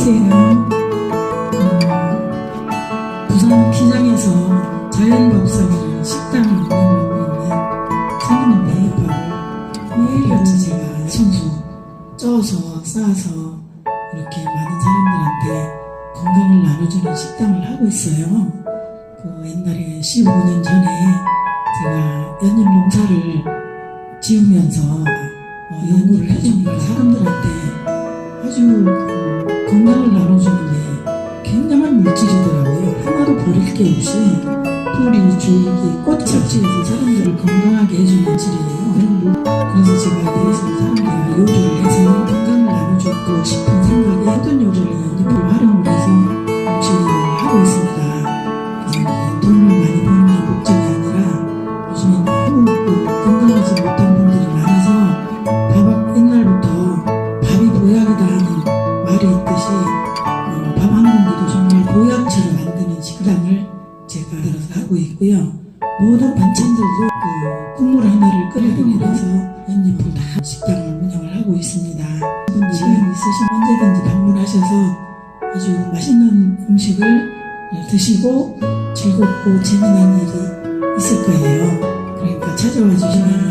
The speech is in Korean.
사치에는 어, 부산 기장에서 자연밥상이라는 식당을 운영하고 있는 상인의 메이밥을 매일같이 제가 손수 쪄서 싸서 이렇게 많은 사람들한테 건강을 나눠주는 식당을 하고 있어요. 그 옛날에 15년 전에 제가 연잎 농사를 지으면서 어, 연구를 해주니까 사람들한테 아주 그 건강을 나눠주는데 굉장한 물질이더라고요. 하나도 버릴 게 없이 뿌리, 줄기, 꽃착지에서 사람들을 건강하게 해주는 질이에요. 그런 물- 그래서 제가 그래서 사람들이 요리를 해서 건강을 나눠주고 싶은 생각에 모든 요리를 활용 보약처럼 만드는 식당을 제가 하고 있고요. 모든 반찬들도 그 국물 하나를 위해서 연잎을 다 식당을 운영을 하고 있습니다. 시간 있으시면 언제든지 방문하셔서 아주 맛있는 음식을 드시고 즐겁고 재미난 일이 있을 거예요. 그러니까 찾아와 주시면